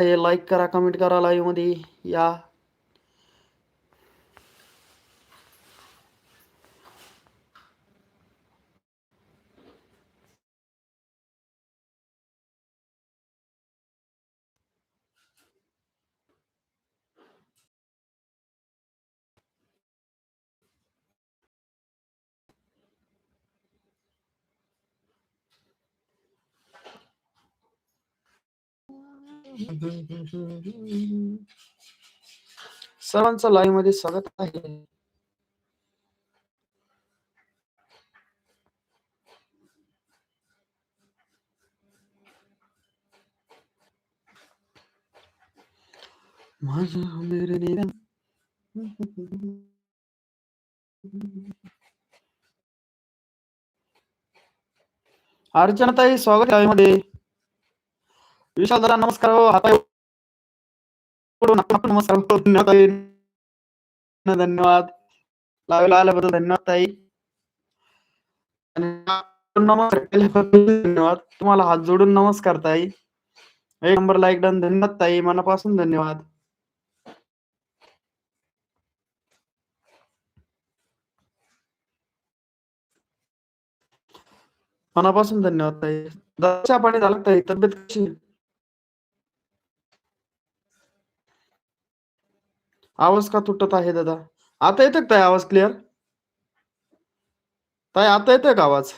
Like करा comment करा लाईव्हमध्ये या. सर्वांचं लाईव्हमध्ये स्वागत आहे. माझ्या मेरे निरा अर्चनाताई स्वागत आहे मध्ये. विशाल दादा नमस्कार हो, नमस्कार धन्यवाद ताई. धन्यवाद आल्याबद्दल धन्यवाद ताई. नमस्कार धन्यवाद. तुम्हाला हात जोडून नमस्कार ताई. एक नंबर लाईक डन धन्यवाद ताई. मनापासून धन्यवाद. मनापासून धन्यवाद ताई. दर्शा पाणी झालं ताई? तब्येत कशी? आवाज का तुटत आहे दादा? आता येतं का ताई आवाज क्लिअर ताई आता येतोय का आवाज?